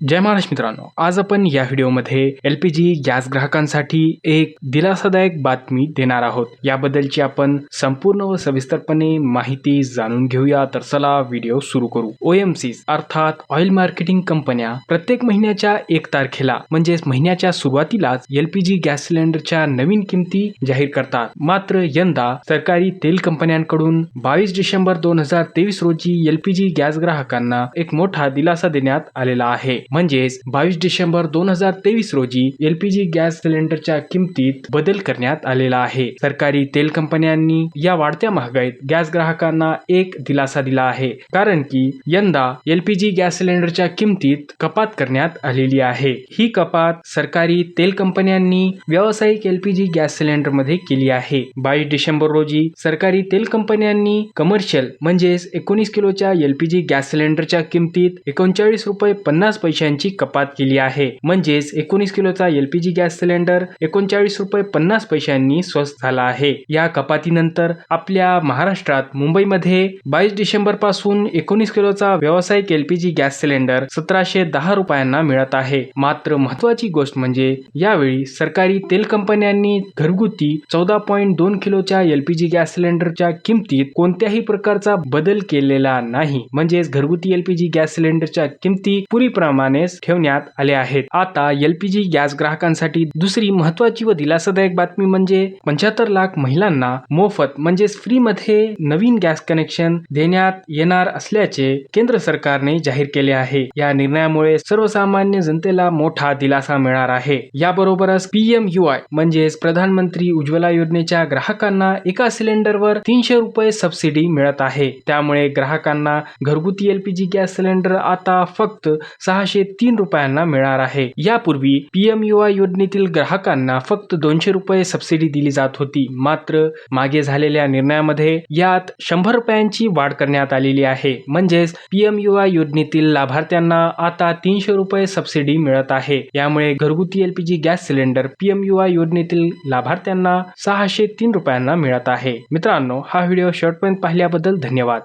जय महाराष्ट्र मित्रांनो आज आपण या व्हिडिओमध्ये एल पी जी गॅस ग्राहकांसाठी एक दिलासादायक बातमी देणार आहोत. याबद्दलची आपण संपूर्ण व सविस्तरपणे माहिती जाणून घेऊया. तर चला व्हिडिओ सुरू करू. ओ एम सी अर्थात ऑइल मार्केटिंग कंपन्या प्रत्येक महिन्याच्या एक तारखेला म्हणजेच महिन्याच्या सुरुवातीलाच एल पी जी गॅस सिलेंडरच्या नवीन किमती जाहीर करतात. मात्र यंदा सरकारी तेल कंपन्यांकडून बावीस डिसेंबर दोन हजार तेवीस रोजी एल पी जी गॅस ग्राहकांना एक मोठा दिलासा देण्यात आलेला आहे. म्हणजेच बावीस डिसेंबर दोन हजार तेवीस रोजी एलपीजी गॅस सिलेंडरच्या किमतीत बदल करण्यात आलेला आहे. सरकारी तेल कंपन्यांनी या वाढत्या महागाईत गॅस ग्राहकांना एक दिलासा दिला आहे. कारण की यंदा एलपीजी गॅस सिलेंडरच्या किमतीत कपात करण्यात आलेली आहे. ही कपात सरकारी तेल कंपन्यांनी व्यावसायिक एलपीजी गॅस सिलेंडरमध्ये केली आहे. बावीस डिसेंबर रोजी सरकारी तेल कंपन्यांनी कमर्शियल म्हणजेच एकोणीस किलोच्या एलपीजी गॅस सिलेंडरच्या किमतीत एकोणचाळीस रुपये पन्नास पैशांची कपात केली आहे. म्हणजेच एकोणीस किलोचा एलपीजी गॅस सिलेंडर एकोणचाळीस रुपये पन्नास पैशांनी स्वस्त झाला आहे. या कपातीनंतर आपल्या महाराष्ट्रात मुंबईमध्ये बावीस डिसेंबरपासून एकोणीस किलोचा व्यावसायिक एलपीजी गॅस सिलेंडर सतराशे दहा रुपयांना मिळत आहे. मात्र महत्वाची गोष्ट म्हणजे यावेळी सरकारी तेल कंपन्यांनी घरगुती चौदा पॉईंट दोन किलोच्या एलपीजी गॅस सिलेंडरच्या किमतीत कोणत्याही प्रकारचा बदल केलेला नाही. म्हणजेच घरगुती एलपीजी गॅस सिलेंडरच्या किमती पूर्वीप्रमाणेच ठेवण्यात आले आहेत. आता एलपीजी गॅस ग्राहकांसाठी दुसरी महत्वाची व दिलासादायक बातमी म्हणजे पंच्याहत्तर लाख महिलांना मोफत म्हणजेच फ्री मध्ये नवीन गॅस कनेक्शन देण्यात येणार असल्याचे केंद्र सरकारने जाहीर केले आहे. या निर्णयामुळे सर्वसामान्य जनतेला मोठा दिलासा मिळणार आहे. याबरोबरच पीएम यू आय म्हणजेच प्रधानमंत्री उज्ज्वला योजनेच्या ग्राहकांना एका सिलेंडरवर तीनशे रुपये सबसिडी मिळत आहे. त्यामुळे ग्राहकांना घरगुती एलपीजी गॅस सिलेंडर आता फक्त सहाशे तीन रुपयांना मिळणार आहे. यापूर्वी पीएम युवा योजनेतील ग्राहकांना फक्त दोनशे रुपये सबसिडी दिली जात होती. मात्र मागे झालेल्या निर्णयामध्ये यात शंभर रुपयांची वाढ करण्यात आलेली आहे. म्हणजेच पीएम युवा योजनेतील लाभार्थ्यांना आता तीनशे रुपये सबसिडी मिळत आहे. यामुळे घरगुती एलपीजी गॅस सिलेंडर पीएम युवा योजनेतील लाभार्थ्यांना सहाशे तीन रुपयांना मिळत आहे. मित्रांनो हा व्हिडिओ शेवटपर्यंत पाहिल्याबद्दल धन्यवाद.